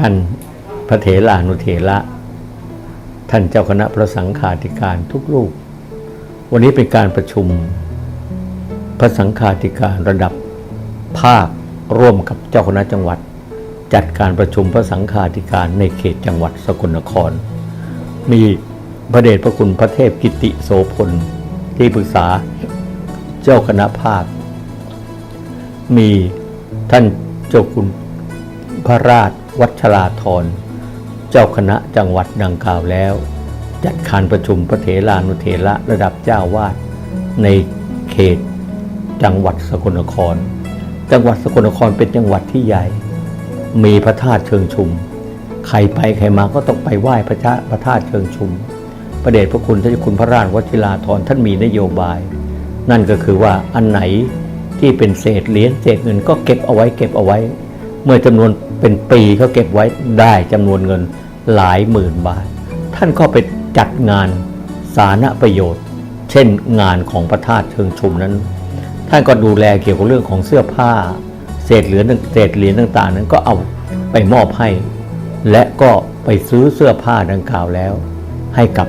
ท่านพระเถรานุเถระท่านเจ้าคณะพระสังฆาธิการทุกรูปวันนี้เป็นการประชุม พระสังฆาธิการระดับภาคร่วมกับเจ้าคณะจังหวัด จัดการประชุมพระสังฆาธิการในเขตจังหวัดสกลนคร มีพระเดชพระคุณพระเทพกิติโสพลที่ปรึกษาเจ้าคณะภาค มีท่านเจ้าคุณพระราช วัชราธรเจ้าคณะจังหวัดดังกล่าวแล้ว จัดการประชุมพระเถรานุเถระระดับเจ้าวาดในเขต จังหวัดสกลนคร จังหวัดสกลนครเป็นจังหวัดที่ใหญ่ มีพระธาตุเชิงชุม ใครไปใครมาก็ต้องไปไหว้พระธาตุพระธาตุเชิงชุม ประเดชพระคุณท่านคุณพระราชวชิราธรท่านมีนโยบาย นั่นก็คือว่าอันไหนที่เป็นเศษเหรียญเศษเงินก็เก็บเอาไว้เก็บเอาไว้ เมื่อจำนวน เป็นปีเขาเก็บไว้ได้จำนวนเงินหลายหมื่นบาท ท่านก็ไปจัดงานสาธารณประโยชน์ เช่นงานของพระธาตุเชิงชุมนั้น ท่านก็ดูแลเกี่ยวกับเรื่องของเสื้อผ้า เศษเหรียญเศษเหรียญต่างๆ นั้นก็เอาไปมอบให้ และก็ไปซื้อเสื้อผ้าดังกล่าวแล้ว ให้กับ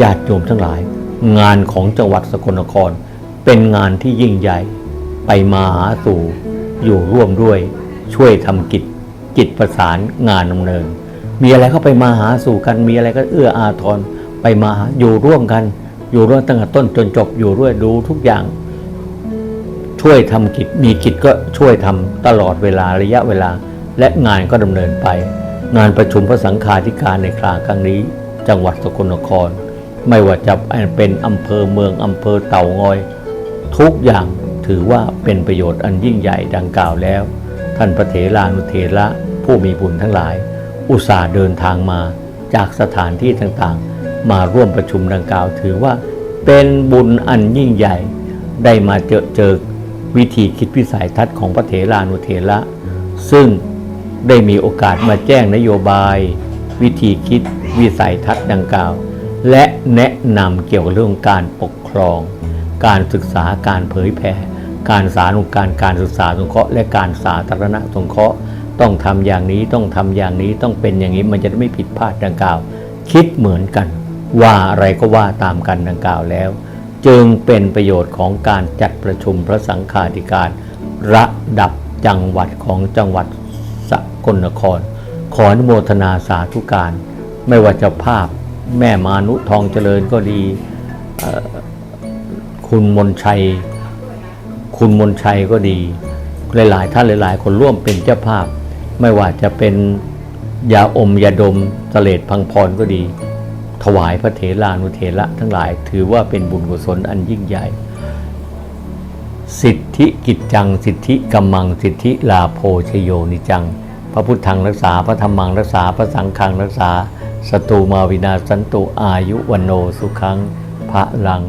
ญาติโยมทั้งหลาย งานของจังหวัดสกลนคร เป็นงานที่ยิ่งใหญ่ไปมาหาสู่อยู่ร่วมด้วยช่วยทำกิจ กิจประสานงานดำเนิน มีอะไรก็ไปมาหาสู่กัน มีอะไรก็เอื้ออาทรไปมาอยู่ร่วมกัน อยู่ร่วมตั้งแต่ต้นจนจบอยู่ด้วยดูทุกอย่าง ช่วยทำกิจมีกิจก็ช่วยทำตลอดเวลาระยะเวลา และงานก็ดำเนินไป งานประชุมพระสังฆาธิการในคราครั้งนี้ จังหวัดสกลนคร ไม่ว่าจะเป็นอำเภอเมืองอำเภอเต่างอย ทุกอย่างถือว่าเป็นประโยชน์อันยิ่งใหญ่ดังกล่าวแล้ว ท่านพระเถรานุเถระ ผู้มีบุญทั้งหลาย อุตส่าห์เดินทางมาจากสถานที่ต่างๆ มาร่วมประชุมดังกล่าวถือว่าเป็นบุญอันยิ่งใหญ่ ได้มาเจอเจอวิธีคิดวิสัยทัศน์ของพระเถรานุเถระซึ่งได้มีโอกาสมาแจ้งนโยบาย วิธีคิดวิสัยทัศน์ดังกล่าว และแนะนำเกี่ยวกับเรื่องการปกครอง การศึกษาการเผยแผ่การสาธารณการการศึกษาสงเคราะห์และการสาธารณสงเคราะห์ ต้องทำอย่างนี้ต้องทำอย่างนี้ต้องเป็นอย่างนี้มันจะไม่ผิดพลาดดังกล่าว คิดเหมือนกัน ว่าอะไรก็ว่าตามกันดังกล่าวแล้ว จึงเป็นประโยชน์ของการจัดประชุมพระสังฆาธิการ ระดับจังหวัดของจังหวัดสกลนคร ขออนุโมทนาสาธุการ ไม่ว่าเจะภาพแม่มานุทองเจริญก็ดี คุณมนชัย คุณมนชัยก็ดี หลายๆ ท่านหลาย ๆ คนร่วมเป็นเจ้าภาพ ไม่ว่าจะเป็นยาอมยาดมเสลดพังพรก็ดี ถวายพระเถรานุเถระทั้งหลาย ถือว่าเป็นบุญกุศลอันยิ่งใหญ่ สิทธิกิจจัง สิทธิกัมมัง สิทธิลาโพชโยนิจัง พระพุทธังรักษาพระธรรมังรักษาพระสังฆังรักษาสตูมาวินาสันตุอายุวันโนสุขังพระลัง